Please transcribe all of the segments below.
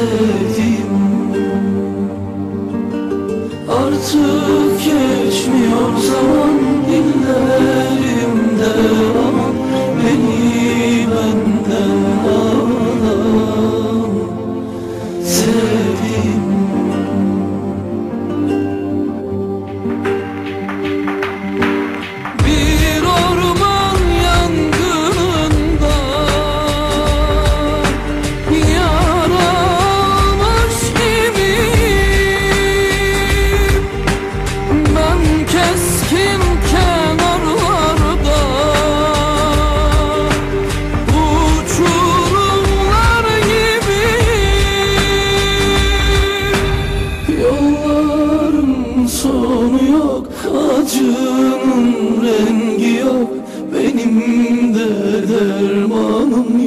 özledim Artık geçmiyor zaman illerimde aman Beni benden alan sevdim Acının rengi yok Benim de dermanım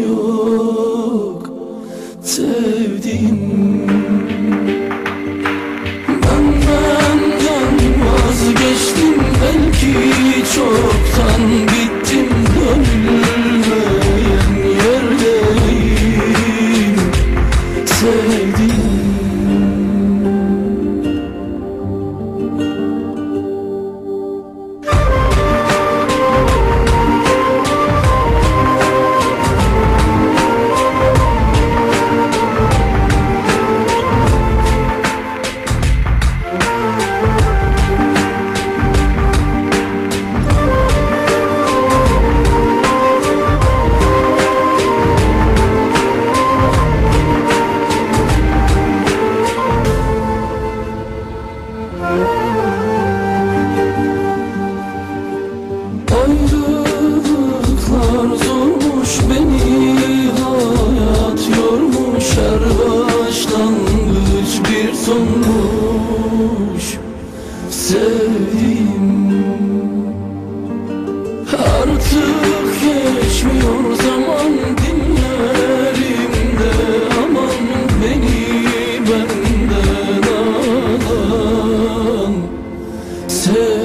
sonmuş sevdiğim. Artık geçmiyor zaman dinlerimde. Aman beni benden alan Sevdiğim